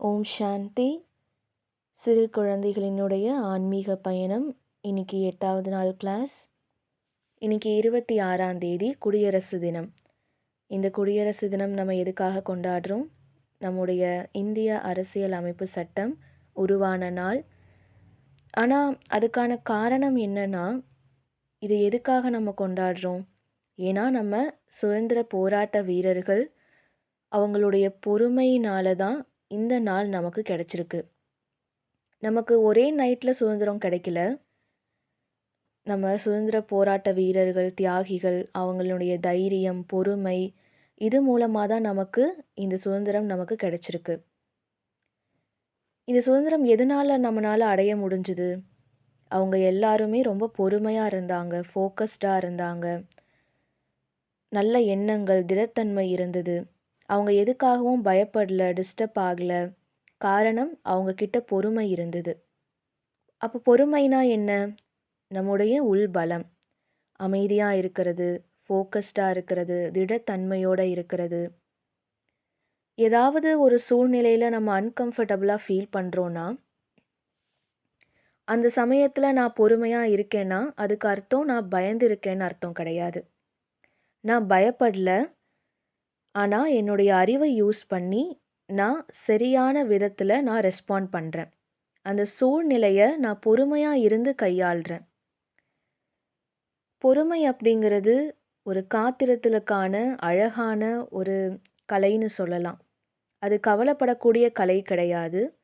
ஓம் சாந்தி. சிறு குழந்தைகளினுடைய ஆன்மீக பயணம் இன்னைக்கு எட்டாவது நாள் கிளாஸ் இன்னைக்கு இருபத்தி ஆறாம் தேதி குடியரசு தினம். இந்த குடியரசு தினம் நம்ம எதுக்காக கொண்டாடுறோம்? நம்முடைய இந்திய அரசியல் அமைப்பு சட்டம் உருவான நாள். ஆனால் அதுக்கான காரணம் என்னன்னா இது எதுக்காக நம்ம கொண்டாடுறோம்? ஏன்னா நம்ம சுதந்திர போராட்ட வீரர்கள் அவங்களுடைய பொறுமையினால தான் இந்த நாள் நமக்கு கிடச்சிருக்கு. நமக்கு ஒரே நைட்டில் சுதந்திரம் கிடைக்கல. நம்ம சுதந்திர போராட்ட வீரர்கள் தியாகிகள் அவங்களுடைய தைரியம் பொறுமை இது மூலமாக தான் நமக்கு இந்த சுதந்திரம் நமக்கு கிடைச்சிருக்கு. இந்த சுதந்திரம் எதனால் நம்மளால் அடைய முடிஞ்சுது? அவங்க எல்லாருமே ரொம்ப பொறுமையாக இருந்தாங்க ஃபோக்கஸ்டாக இருந்தாங்க. நல்ல எண்ணங்கள் திடத்தன்மை இருந்தது. அவங்க எதுக்காகவும் பயப்படல டிஸ்டர்ப் ஆகலை. காரணம் அவங்க கிட்ட பொறுமை இருந்தது. அப்போ பொறுமைனா என்ன? நம்முடைய உள் பலம். அமைதியாக இருக்கிறது ஃபோக்கஸ்டாக இருக்கிறது திடத்தன்மையோடு இருக்கிறது. ஏதாவது ஒரு சூழ்நிலையில் நம்ம அன்கம்ஃபர்டபுளாக ஃபீல் பண்ணுறோன்னா அந்த சமயத்தில் நான் பொறுமையாக இருக்கேன்னா அதுக்கு அர்த்தம் நான் பயந்து இருக்கேன்னு அர்த்தம் கிடையாது. நான் பயப்படல ஆனால் என்னுடைய அறிவை யூஸ் பண்ணி நான் சரியான விதத்தில் நான் ரெஸ்பாண்ட் பண்ணுறேன் அந்த சூழ்நிலையை நான் பொறுமையாக இருந்து கையாளுறேன். பொறுமை அப்படிங்கிறது ஒரு காத்திரத்திலுக்கான அழகான ஒரு கலைன்னு சொல்லலாம். அது கவலைப்படக்கூடிய கலை கிடையாது.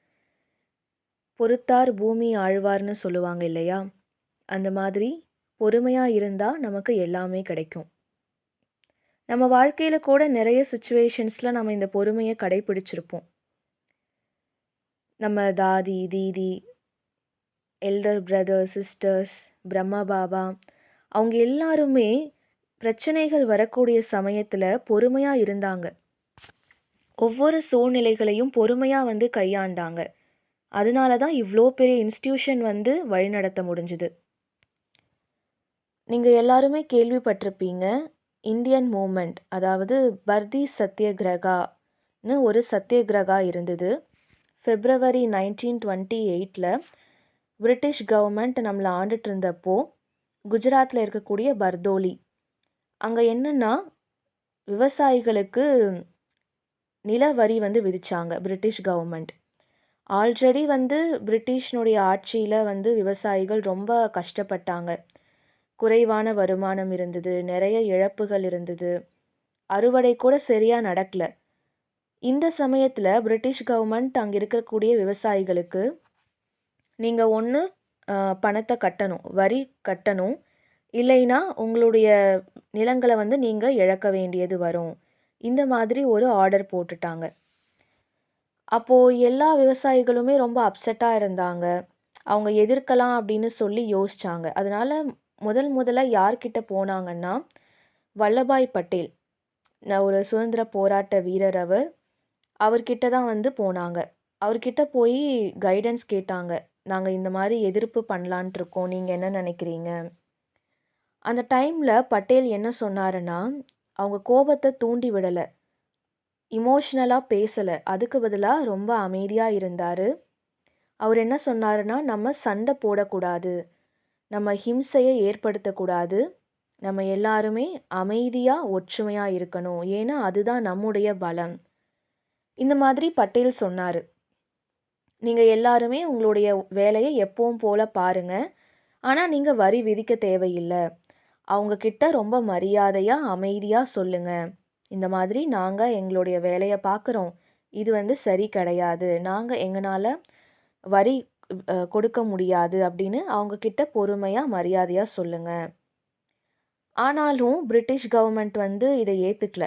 பொறுத்தார் பூமி ஆழ்வார்னு சொல்லுவாங்க இல்லையா? அந்த மாதிரி பொறுமையாக இருந்தால் நமக்கு எல்லாமே கிடைக்கும். நம்ம வாழ்க்கையில் கூட நிறைய சுச்சுவேஷன்ஸில் நம்ம இந்த பொறுமையை கடைப்பிடிச்சிருப்போம். நம்ம Dadi Didi elder brother sisters Brahma Baba அவங்க எல்லாருமே பிரச்சனைகள் வரக்கூடிய சமயத்தில் பொறுமையாக இருந்தாங்க. ஒவ்வொரு சூழ்நிலைகளையும் பொறுமையாக வந்து கையாண்டாங்க. அதனால தான் இவ்வளோ பெரிய இன்ஸ்டியூஷன் வந்து வழிநடத்த முடிஞ்சுது. நீங்கள் எல்லாருமே கேள்விப்பட்டிருப்பீங்க இந்தியன் மூமெண்ட் அதாவது பர்தி சத்தியகிரகான்னு ஒரு சத்தியகிரகா இருந்தது. ஃபெப்ரவரி நைன்டீன் டுவெண்ட்டி எயிட்டில் பிரிட்டிஷ் கவர்மெண்ட் நம்மளை ஆண்டுட்டு இருந்தப்போ குஜராத்தில் இருக்கக்கூடிய பர்தோலி. அங்கே என்னென்னா விவசாயிகளுக்கு நில வரி வந்து விதித்தாங்க பிரிட்டிஷ் கவர்மெண்ட் ஆல்ரெடி வந்து பிரிட்டிஷ்னுடைய ஆட்சியில் வந்து விவசாயிகள் ரொம்ப கஷ்டப்பட்டாங்க. குறைவான வருமானம் இருந்தது நிறைய இழப்புகள் இருந்தது. அறுவடை கூட சரியாக நடக்கல. இந்த சமயத்தில் பிரிட்டிஷ் கவர்மெண்ட் அங்கே இருக்கக்கூடிய விவசாயிகளுக்கு நீங்கள் ஒன்று பணத்தை கட்டணும் வரி கட்டணும். இல்லைன்னா உங்களுடைய நிலங்களை வந்து நீங்கள் இழக்க வேண்டியது வரும். இந்த மாதிரி ஒரு ஆர்டர் போட்டுட்டாங்க. அப்போது எல்லா விவசாயிகளுமே ரொம்ப அப்செட்டாக இருந்தாங்க. அவங்க எதிர்க்கலாம் அப்படின்னு சொல்லி யோசிச்சாங்க. அதனால முதல் முதலாக யார்கிட்ட போனாங்கன்னா வல்லபாய் பட்டேல். நான் ஒரு சுதந்திர போராட்ட வீரர் அவர். அவர்கிட்ட தான் வந்து போனாங்க. அவர்கிட்ட போய் கைடன்ஸ் கேட்டாங்க. நாங்கள் இந்த மாதிரி எதிர்ப்பு பண்ணலான்ட்டு இருக்கோம். நீங்கள் என்ன நினைக்கிறீங்க? அந்த டைமில் பட்டேல் என்ன சொன்னாருன்னா அவங்க கோபத்தை தூண்டி விடலை. இமோஷ்னலாக பேசலை. அதுக்கு பதிலாக ரொம்ப அமைதியாக இருந்தார். அவர் என்ன சொன்னாருன்னா நம்ம சண்டை போடக்கூடாது. நம்ம ஹிம்சையை ஏற்படுத்தக்கூடாது. நம்ம எல்லாருமே அமைதியாக ஒற்றுமையாக இருக்கணும். ஏன்னா அதுதான் நம்முடைய பலம். இந்த மாதிரி பட்டேல் சொன்னார். நீங்கள் எல்லாருமே உங்களுடைய வேலையை எப்பவும் போல் பாருங்கள் ஆனால் நீங்கள் வரி விதிக்க தேவையில்லை. அவங்கக்கிட்ட ரொம்ப மரியாதையாக அமைதியாக சொல்லுங்கள் இந்த மாதிரி நாங்கள் எங்களுடைய வேலையை பார்க்குறோம். இது வந்து சரி கிடையாது. நாங்கள் எங்களால் வரி கொடுக்க முடியாது அப்படின்னு அவங்கக்கிட்ட பொறுமையாக மரியாதையாக சொல்லுங்கள் ஆனாலும் பிரிட்டிஷ் கவர்மெண்ட் வந்து இதை ஏற்றுக்கல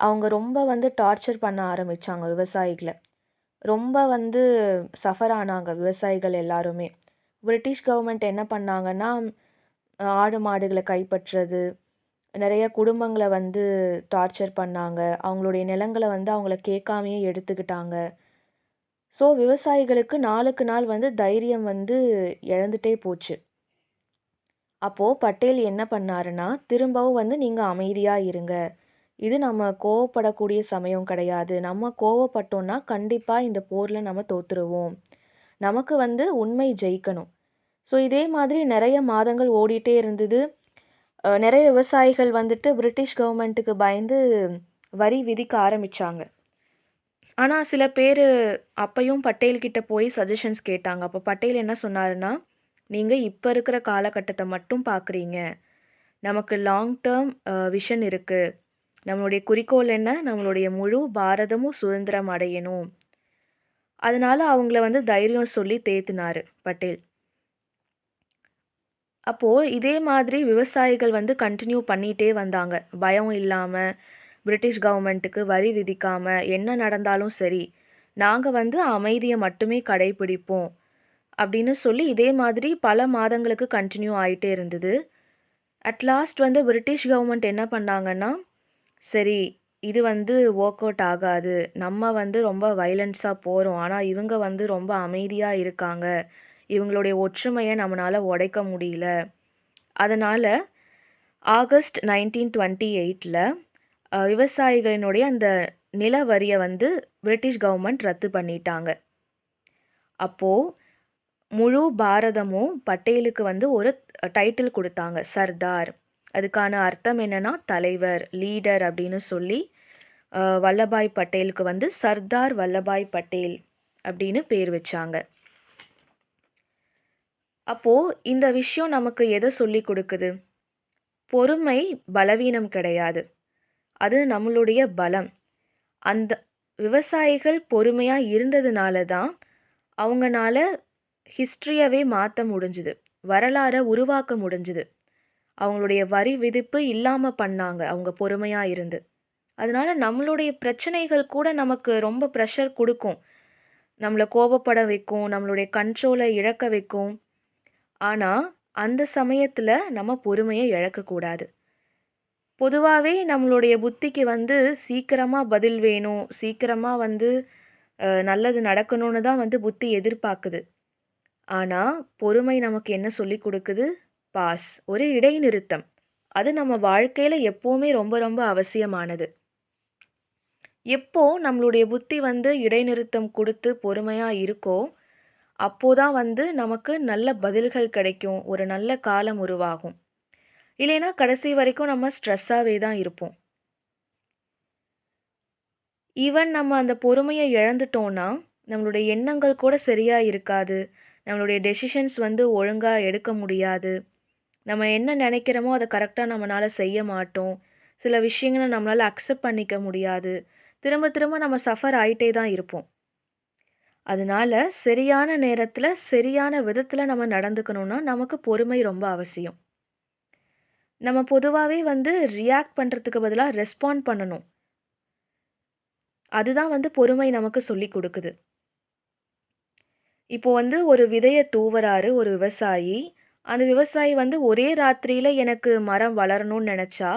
அவங்க ரொம்ப வந்து டார்ச்சர் பண்ண ஆரம்பித்தாங்க விவசாயிகளை. ரொம்ப வந்து சஃபர் ஆனாங்க விவசாயிகள் எல்லாருமே. பிரிட்டிஷ் கவர்மெண்ட் என்ன பண்ணாங்கன்னா ஆடு மாடுகளை கைப்பற்றுறது நிறைய குடும்பங்களை வந்து டார்ச்சர் பண்ணாங்க. அவங்களுடைய நிலங்களை வந்து அவங்கள கேட்காமையே எடுத்துக்கிட்டாங்க. ஸோ விவசாயிகளுக்கு நாளுக்கு நாள் வந்து தைரியம் வந்து இழந்துட்டே போச்சு. அப்போது பட்டேல் என்ன பண்ணாருன்னா திரும்பவும் வந்து நீங்கள் அமைதியாக இருங்க. இது நம்ம கோவப்படக்கூடிய சமயம் கிடையாது. நம்ம கோவப்பட்டோம்னா கண்டிப்பாக இந்த போரில் நம்ம தோத்துருவோம். நமக்கு வந்து உண்மை ஜெயிக்கணும். ஸோ இதே மாதிரி நிறைய மாதங்கள் ஓடிட்டே இருந்தது. நிறைய விவசாயிகள் வந்துட்டு பிரிட்டிஷ் கவர்மெண்ட்டுக்கு பயந்து வரி விதிக்க ஆரம்பிச்சாங்க. ஆனால் சில பேர் அப்பையும் பட்டேல்கிட்ட போய் சஜஷன்ஸ் கேட்டாங்க. அப்போ பட்டேல் என்ன சொன்னாருன்னா நீங்கள் இப்போ இருக்கிற காலகட்டத்தை மட்டும் பார்க்குறீங்க நமக்கு லாங் டேர்ம் விஷன் இருக்குது நம்மளுடைய குறிக்கோள் என்ன? நம்மளுடைய முழு பாரதமும் சுதந்திரம் அடையணும். அதனால் அவங்கள வந்து தைரியம் சொல்லி தேத்துனார் பட்டேல். அப்போது இதே மாதிரி விவசாயிகள் வந்து கண்டினியூ பண்ணிகிட்டே வந்தாங்க. பயம் இல்லாமல் பிரிட்டிஷ் கவர்மெண்ட்டுக்கு வரி விதிக்காமல் என்ன நடந்தாலும் சரி நாங்கள் வந்து அமைதியை மட்டுமே கடைபிடிப்போம் அப்படின்னு சொல்லி இதே மாதிரி பல மாதங்களுக்கு கண்டினியூ ஆகிட்டே இருந்தது. அட் லாஸ்ட் வந்து பிரிட்டிஷ் கவர்மெண்ட் என்ன பண்ணாங்கன்னா சரி இது வந்து ஒர்க் அவுட் ஆகாது நம்ம வந்து ரொம்ப வைலன்ஸாக போகிறோம் ஆனால் இவங்க வந்து ரொம்ப அமைதியாக இருக்காங்க இவங்களுடைய ஒற்றுமையை நம்மளால் உடைக்க முடியல. அதனால் ஆகஸ்ட் நைன்டீன் டுவெண்ட்டி எயிட்டில் விவசாயிகளினுடைய அந்த நில வரியை வந்து பிரிட்டிஷ் கவர்மெண்ட் ரத்து பண்ணிட்டாங்க. அப்போது முழு பாரதமும் பட்டேலுக்கு வந்து ஒரு டைட்டில் கொடுத்தாங்க சர்தார். அதுக்கான அர்த்தம் என்னன்னா தலைவர் லீடர் அப்படின்னு சொல்லி வல்லபாய் பட்டேலுக்கு வந்து சர்தார் வல்லபாய் பட்டேல் அப்படின்னு பேர் வச்சாங்க. அப்போது இந்த விஷயம் நமக்கு எதை சொல்லி கொடுக்குது? பொறுமை பலவீனம் கிடையாது. அது நம்மளுடைய பலம். அந்த விவசாயிகள் பொறுமையாக இருந்ததுனால தான் அவங்கனால ஹிஸ்ட்ரியவே மாற்ற முடிஞ்சுது. வரலாறை உருவாக்க முடிஞ்சுது. அவங்களுடைய வரி விதிப்பு இல்லாமல் பண்ணாங்க. அவங்க பொறுமையாக இருந்து. அதனால நம்மளுடைய பிரச்சனைகள் கூட நமக்கு ரொம்ப ப்ரெஷர் கொடுக்கும். நம்மளை கோபப்பட வைக்கும். நம்மளுடைய கண்ட்ரோலை இழக்க வைக்கும். ஆனால் அந்த சமயத்தில் நம்ம பொறுமையை இழக்கக்கூடாது. பொதுவாகவே நம்மளுடைய புத்திக்கு வந்து சீக்கிரமாக பதில் வேணும். சீக்கிரமாக வந்து நல்லது நடக்கணும்னு தான் வந்து புத்தி எதிர்பார்க்குது. ஆனால் பொறுமை நமக்கு என்ன சொல்லி கொடுக்குது? பாஸ். ஒரு இடைநிறுத்தம். அது நம்ம வாழ்க்கையில் எப்போவுமே ரொம்ப ரொம்ப அவசியமானது. எப்போ நம்மளுடைய புத்தி வந்து இடைநிறுத்தம் கொடுத்து பொறுமையாக இருக்கோ அப்போதான் வந்து நமக்கு நல்ல பதில்கள் கிடைக்கும். ஒரு நல்ல காலம் உருவாகும். இல்லைன்னா கடைசி வரைக்கும் நம்ம ஸ்ட்ரெஸ்ஸாகவே தான் இருப்போம். ஈவன் நம்ம அந்த பொறுமையை இழந்துட்டோம்னா நம்மளுடைய எண்ணங்கள் கூட சரியாக இருக்காது. நம்மளுடைய டெசிஷன்ஸ் வந்து ஒழுங்காக எடுக்க முடியாது. நம்ம என்ன நினைக்கிறோமோ அதை கரெக்டாக நம்மளால் செய்ய மாட்டோம். சில விஷயங்களை நம்மளால் அக்செப்ட் பண்ணிக்க முடியாது. திரும்ப திரும்ப நம்ம சஃபர் ஆகிட்டே தான் இருப்போம். அதனால சரியான நேரத்தில் சரியான விதத்தில் நம்ம நடந்துக்கணும்னா நமக்கு பொறுமை ரொம்ப அவசியம். நம்ம பொதுவாகவே வந்து ரியாக்ட் பண்ணுறதுக்கு பதிலாக ரெஸ்பாண்ட் பண்ணணும். அதுதான் வந்து பொறுமை நமக்கு சொல்லி கொடுக்குது. இப்போ வந்து ஒரு விதையை தூவராரு ஒரு விவசாயி. அந்த விவசாயி வந்து ஒரே ராத்திரியில் எனக்கு மரம் வளரணும்னு நினச்சா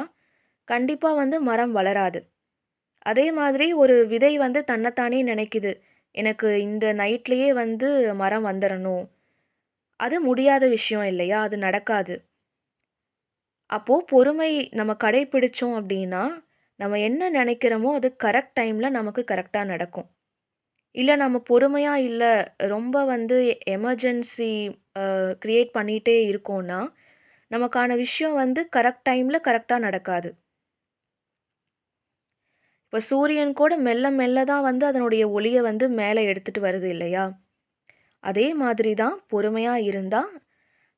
கண்டிப்பாக வந்து மரம் வளராது. அதே மாதிரி ஒரு விதை வந்து தன்னைத்தானே நினைக்குது. எனக்கு இந்த நைட்லேயே வந்து மரம் வந்துடணும் அது முடியாத விஷயம் இல்லையா? அது நடக்காது. அப்போது பொறுமை நம்ம கடைப்பிடிச்சோம் அப்படின்னா நம்ம என்ன நினைக்கிறோமோ அது கரெக்ட் டைமில் நமக்கு கரெக்டாக நடக்கும். இல்லை நம்ம பொறுமையாக இல்லை ரொம்ப வந்து எமர்ஜென்சி க்ரியேட் பண்ணிகிட்டே இருக்கோம்னா நமக்கான விஷயம் வந்து கரெக்ட் டைமில் கரெக்டாக நடக்காது. இப்போ சூரியன் கூட மெல்ல மெல்ல தான் வந்து அதனுடைய ஒளியை வந்து மேலே எடுத்துகிட்டு வருது இல்லையா? அதே மாதிரி தான் பொறுமையாக இருந்தால்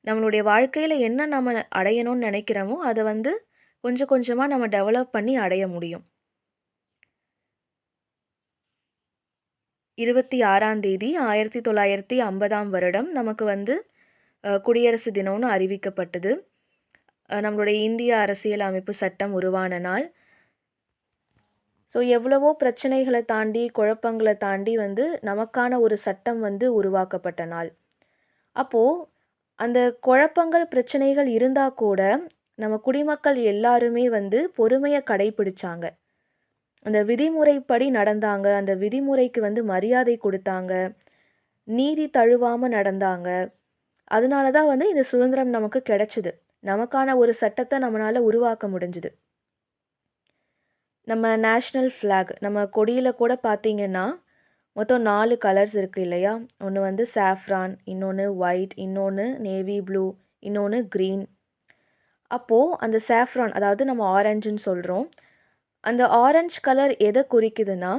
நம்மளுடைய வாழ்க்கையில் என்ன நம்ம அடையணும்னு நினைக்கிறோமோ அதை வந்து கொஞ்சம் கொஞ்சமாக நம்ம டெவலப் பண்ணி அடைய முடியும். இருபத்தி ஆறாம் தேதி ஆயிரத்தி தொள்ளாயிரத்தி ஐம்பதாம் வருடம் நமக்கு வந்து குடியரசு தினம்னு அறிவிக்கப்பட்டது. நம்மளுடைய இந்திய அரசியல் அமைப்பு சட்டம் உருவான நாள். ஸோ எவ்வளவோ பிரச்சனைகளை தாண்டி குழப்பங்களை தாண்டி வந்து நமக்கான ஒரு சட்டம் வந்து உருவாக்கப்பட்ட நாள். அப்போது அந்த குழப்பங்கள் பிரச்சனைகள் இருந்தால் கூட நம்ம குடிமக்கள் எல்லாருமே வந்து பொறுமையை கடைப்பிடிச்சாங்க. அந்த விதிமுறைப்படி நடந்தாங்க. அந்த விதிமுறைக்கு வந்து மரியாதை கொடுத்தாங்க. நீதி தழுவாமல் நடந்தாங்க. அதனால தான் வந்து இந்த சுதந்திரம் நமக்கு கிடைச்சிது. நமக்கான ஒரு சட்டத்தை நம்மளால் உருவாக்க முடிஞ்சுது. நம்ம நேஷ்னல் ஃப்ளாக் நம்ம கொடியில் கூட பார்த்தீங்கன்னா மொத்தம் நாலு கலர்ஸ் இருக்குது இல்லையா? ஒன்று வந்து சாஃப்ரான் இன்னொன்று ஒயிட் இன்னொன்று நேவி ப்ளூ இன்னொன்று க்ரீன் அப்போது அந்த சாஃப்ரான் அதாவது நம்ம ஆரஞ்சுன்னு சொல்கிறோம் அந்த ஆரஞ்சு கலர் எதை குறிக்குதுன்னா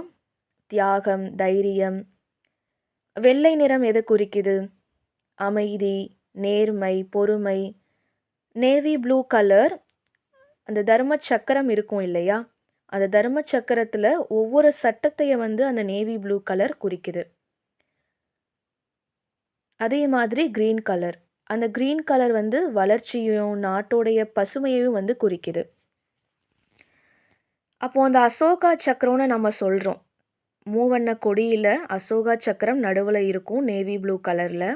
தியாகம் தைரியம் வெள்ளை நிறம் எதை குறிக்குது? அமைதி நேர்மை பொறுமை. நேவி ப்ளூ கலர் அந்த தர்ம சக்கரம் இருக்கும் இல்லையா? அந்த தர்ம சக்கரத்தில் ஒவ்வொரு சட்டத்தைய வந்து அந்த நேவி ப்ளூ கலர் குறிக்குது. அதே மாதிரி க்ரீன் கலர். அந்த க்ரீன் கலர் வந்து வளர்ச்சியையும் நாட்டோடைய பசுமையையும் வந்து குறிக்குது. அப்போது அந்த அசோகா சக்கரம்னு நம்ம சொல்கிறோம் மூவண்ண கொடியில் அசோகா சக்கரம் நடுவில் இருக்கும் நேவி ப்ளூ கலரில்.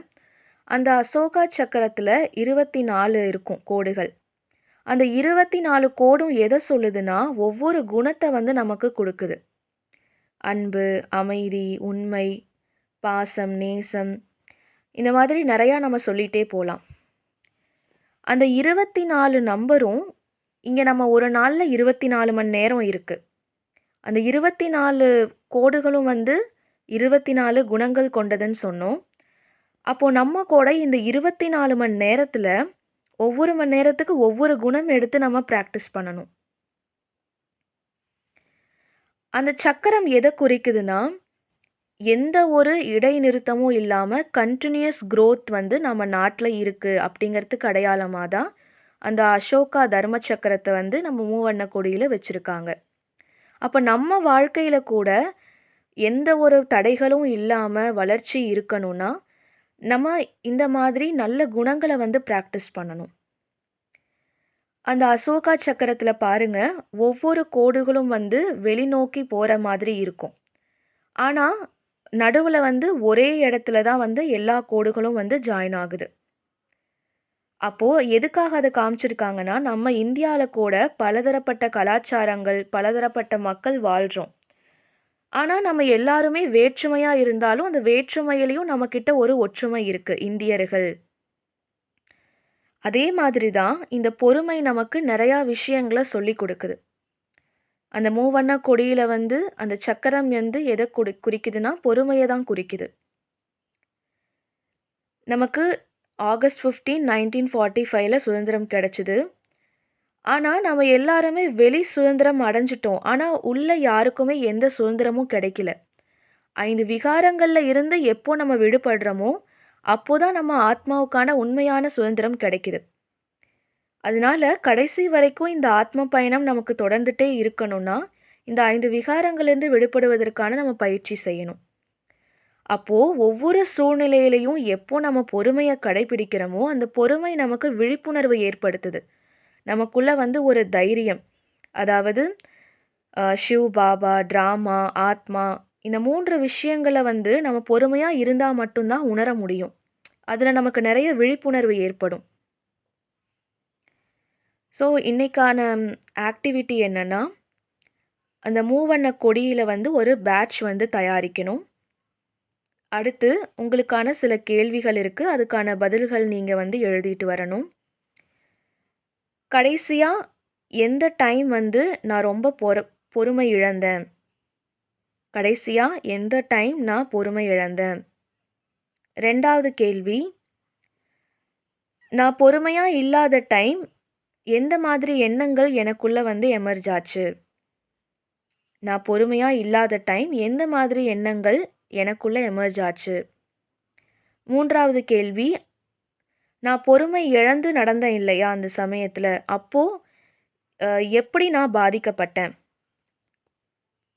அந்த அசோகா சக்கரத்தில் இருபத்தி நாலு இருக்கும் கோடுகள். அந்த இருபத்தி நாலு கோடும் எதை சொல்லுதுன்னா ஒவ்வொரு குணத்தை வந்து நமக்கு கொடுக்குது. அன்பு அமைதி உண்மை பாசம் நேசம் இந்த மாதிரி நிறையா நம்ம சொல்லிகிட்டே போகலாம் அந்த இருபத்தி நாலு நம்பரும் இங்கே நம்ம ஒரு நாளில் இருபத்தி நாலு மணி நேரம் இருக்குது அந்த இருபத்தி நாலு கோடுகளும் வந்து இருபத்தி நாலு குணங்கள் கொண்டதுன்னு சொன்னோம். அப்போது நம்ம கூட இந்த இருபத்தி நாலு மணி நேரத்தில் ஒவ்வொரு மணி நேரத்துக்கு ஒவ்வொரு குணம் எடுத்து நம்ம ப்ராக்டிஸ் பண்ணணும். அந்த சக்கரம் எதை குறிக்குதுன்னா எந்த ஒரு இடைநிறுத்தமும் இல்லாமல் கண்டினியூஸ் க்ரோத் வந்து நம்ம நாட்டில் இருக்குது அப்படிங்கிறதுக்கு அடையாளமாக தான் அந்த அசோகா தர்ம சக்கரத்தை வந்து நம்ம மூவண்ண கொடியில் வச்சுருக்காங்க. அப்போ நம்ம வாழ்க்கையில் கூட எந்த ஒரு தடைகளும் இல்லாமல் வளர்ச்சி இருக்கணும்னா நம்ம இந்த மாதிரி நல்ல குணங்களை வந்து ப்ராக்டிஸ் பண்ணணும். அந்த அசோகா சக்கரத்தில் பாருங்கள் ஒவ்வொரு கோடுகளும் வந்து வெளிநோக்கி போகிற மாதிரி இருக்கும். ஆனால் நடுவில் வந்து ஒரே இடத்துல தான் வந்து எல்லா கோடுகளும் வந்து ஜாயின் ஆகுது. அப்போது எதுக்காக அதை காமிச்சிருக்காங்கன்னா நம்ம இந்தியாவில் கூட பலதரப்பட்ட கலாச்சாரங்கள் பலதரப்பட்ட மக்கள் வாழ்கிறோம் ஆனால் நம்ம எல்லாருமே வேற்றுமையாக இருந்தாலும் அந்த வேற்றுமையிலையும் நம்மக்கிட்ட ஒரு ஒற்றுமை இருக்குது இந்தியர்கள். அதே மாதிரி தான் இந்த பொறுமை நமக்கு நிறையா விஷயங்களை சொல்லி கொடுக்குது. அந்த மூவண்ண கொடியில் வந்து அந்த சக்கரம் வந்து எதை குறி குறிக்குதுன்னா பொறுமையை தான் குறிக்குது. நமக்கு ஆகஸ்ட் ஃபிஃப்டீன் நைன்டீன் ஃபார்ட்டி ஃபைவ்ல சுதந்திரம் கிடச்சிது. ஆனால் நம்ம எல்லாருமே வெளி சுதந்திரம் அடைஞ்சிட்டோம். ஆனால் உள்ள யாருக்குமே எந்த சுதந்திரமும் கிடைக்கல. ஐந்து விகாரங்களில் இருந்து எப்போ நம்ம விடுபடுறோமோ அப்போ தான் நம்ம ஆத்மாவுக்கான உண்மையான சுதந்திரம் கிடைக்குது. அதனால கடைசி வரைக்கும் இந்த ஆத்ம பயணம் நமக்கு தொடர்ந்துட்டே இருக்கணும்னா இந்த ஐந்து விகாரங்கள்லேருந்து விடுபடுவதற்கான நம்ம பயிற்சி செய்யணும். அப்போது ஒவ்வொரு சூழ்நிலையிலையும் எப்போ நம்ம பொறுமையை கடைபிடிக்கிறோமோ அந்த பொறுமை நமக்கு விழிப்புணர்வு ஏற்படுத்துது. நமக்குள்ளே வந்து ஒரு தைரியம். அதாவது ஷிவ் பாபா ட்ராமா ஆத்மா இந்த மூன்று விஷயங்களை வந்து நம்ம பொறுமையாக இருந்தால் மட்டும்தான் உணர முடியும். அதில் நமக்கு நிறைய விழிப்புணர்வு ஏற்படும். ஸோ இன்றைக்கான ஆக்டிவிட்டி என்னென்னா அந்த மூவண்ண கொடியில் வந்து ஒரு பேட்ச் வந்து தயாரிக்கணும். அடுத்து உங்களுக்கான சில கேள்விகள் இருக்குது அதுக்கான பதில்கள் நீங்கள் வந்து எழுதிட்டு வரணும். கடைசியாக எந்த டைம் வந்து நான் ரொம்ப பொற பொறுமை இழந்தேன்? கடைசியாக எந்த டைம் நான் பொறுமை இழந்தேன்? ரெண்டாவது கேள்வி நான் பொறுமையாக இல்லாத டைம் எந்த மாதிரி எண்ணங்கள் எனக்குள்ளே வந்து எமர்ஜ் ஆச்சு? நான் பொறுமையாக இல்லாத டைம் எந்த மாதிரி எண்ணங்கள் எனக்குள்ளே எமர்ஜ் ஆச்சு? மூன்றாவது கேள்வி நான் பொறுமை இழந்து நடந்தேன் இல்லையா அந்த சமயத்தில்? அப்போது எப்படி நான் பாதிக்கப்பட்டேன்?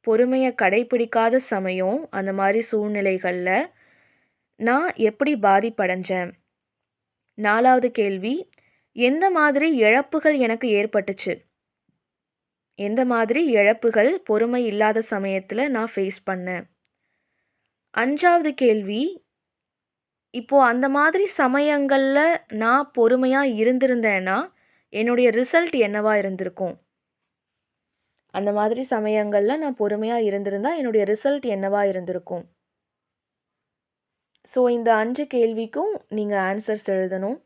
பொறுமையை கடைபிடிக்காத சமயம் அந்த மாதிரி சூழ்நிலைகளில் நான் எப்படி பாதிப்படைஞ்சேன்? நாலாவது கேள்வி எந்த மாதிரி இழப்புகள் எனக்கு ஏற்பட்டுச்சு? எந்த மாதிரி இழப்புகள் பொறுமை இல்லாத சமயத்தில் நான் ஃபேஸ் பண்ணேன்? அஞ்சாவது கேள்வி இப்போது அந்த மாதிரி சமயங்களில் நான் பொறுமையாக இருந்திருந்தேன்னா என்னுடைய ரிசல்ட் என்னவாக இருந்திருக்கும்? அந்த மாதிரி சமயங்களில் நான் பொறுமையாக இருந்திருந்தா என்னுடைய ரிசல்ட் என்னவாக இருந்திருக்கும்? ஸோ இந்த அஞ்சு கேள்விக்கும் நீங்கள் ஆன்சர்ஸ் எழுதணும்.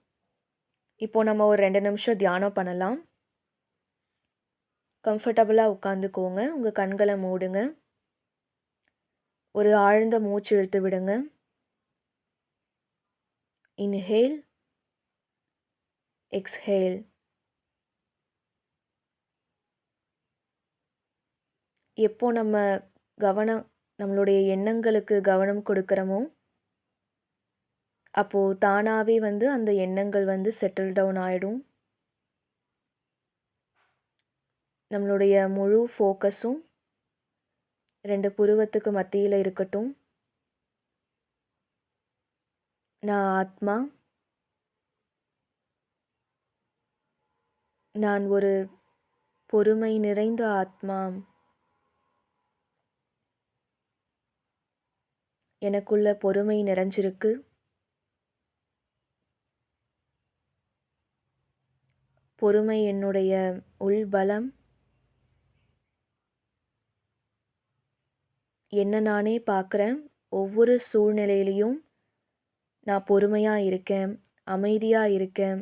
இப்போது நம்ம ஒரு ரெண்டு நிமிஷம் தியானம் பண்ணலாம். கம்ஃபர்டபுளாக உட்காந்துக்கோங்க. உங்கள் கண்களை மூடுங்க. ஒரு ஆழ்ந்த மூச்சு இழுத்து விடுங்க. இன்ஹேல் எக்ஸ்ஹேல் எப்போ நம்ம கவனம் நம்மளுடைய எண்ணங்களுக்கு கவனம் கொடுக்குறோமோ அப்போது தானாகவே வந்து அந்த எண்ணங்கள் வந்து செட்டில் டவுன் ஆகிடும் நம்மளுடைய முழு ஃபோக்கஸும் ரெண்டு புருவத்துக்கு மத்தியில் இருக்கட்டும். நான் ஆத்மா நான் ஒரு பொறுமை நிறைந்த ஆத்மா. எனக்குள்ள பொறுமை நிறைஞ்சிருக்கு. பொறுமை என்னுடைய உள்பலம் என்ன நானே பார்க்குறேன். ஒவ்வொரு சூழ்நிலையிலையும் நான் பொறுமையாக இருக்கேன் அமைதியாக இருக்கேன்.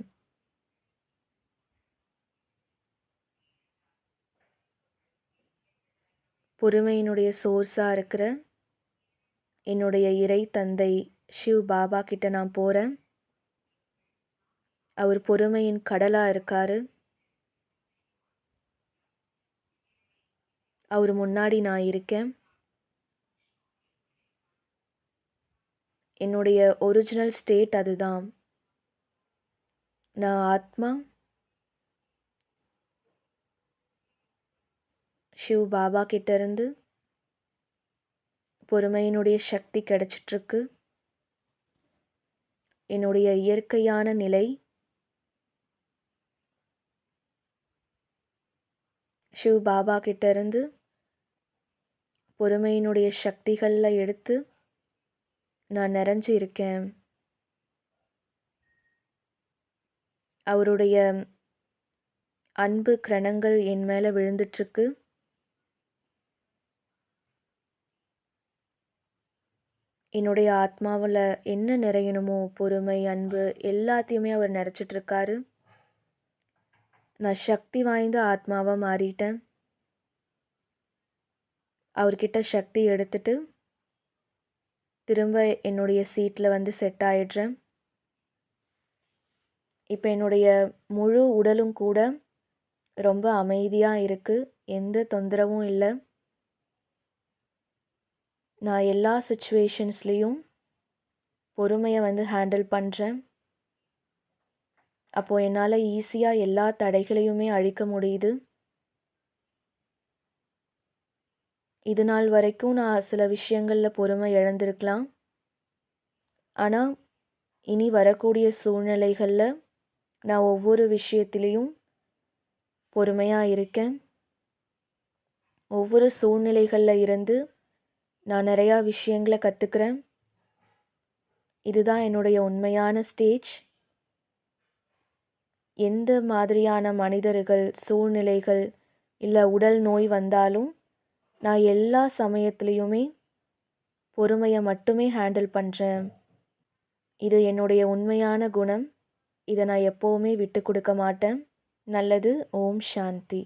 பொறுமையினுடைய சோர்ஸாக இருக்கிற என்னுடைய இறை தந்தை ஷிவ் பாபா கிட்ட நான் போகிறேன் அவர் பொறுமையின் கடலாக இருக்காரு. அவர் முன்னாடி நான் இருக்கேன். என்னுடைய ஒரிஜினல் ஸ்டேட் அதுதான். நான் ஆத்மா ஷிவ் பாபா கிட்டேருந்து பொறுமையினுடைய சக்தி கிடச்சிட்ருக்கு என்னுடைய இயற்கையான நிலை ஷிவ் பாபா கிட்டேருந்து பொறுமையினுடைய சக்திகளில் எடுத்து நான் நிறைஞ்சு இருக்கேன். அவருடைய அன்பு கிரணங்கள் என் மேலே விழுந்துட்டுருக்கு. என்னுடைய ஆத்மாவில் என்ன நிறையணுமோ பொறுமை அன்பு எல்லாத்தையுமே அவர் நிறைச்சிட்ருக்காரு நான் சக்தி வாய்ந்த ஆத்மாவாக மாறிட்டேன். அவர்கிட்ட சக்தி எடுத்துட்டு திரும்ப என்னுடைய சீட்டில் வந்து செட் ஆயிடுறேன். இப்போ என்னுடைய முழு உடலும் கூட ரொம்ப அமைதியாக இருக்குது எந்த தொந்தரவும் இல்லை. நான் எல்லா சுச்சுவேஷன்ஸ்லேயும் பொறுமையை வந்து ஹேண்டில் பண்ணுறேன் அப்போது என்னால் ஈஸியாக எல்லா தடைகளையுமே அழிக்க முடியுது. இது நாள் வரைக்கும் நான் சில விஷயங்களில் பொறுமை இழந்திருக்கலாம். ஆனால் இனி வரக்கூடிய சூழ்நிலைகளில் நான் ஒவ்வொரு விஷயத்திலையும் பொறுமையாக இருக்கேன். ஒவ்வொரு சூழ்நிலைகளில் இருந்து நான் நிறையா விஷயங்களை கற்றுக்கிறேன் இதுதான் என்னுடைய உண்மையான ஸ்டேஜ் எந்த மாதிரியான மனிதர்கள் சூழ்நிலைகள் இல்லை உடல் நோய் வந்தாலும் நான் எல்லா சமயத்துலேயுமே பொறுமையை மட்டுமே ஹேண்டில் பண்ணுறேன் இது என்னுடைய உண்மையான குணம். இதை நான் எப்போவுமே விட்டு கொடுக்க மாட்டேன். நல்லது ஓம் சாந்தி.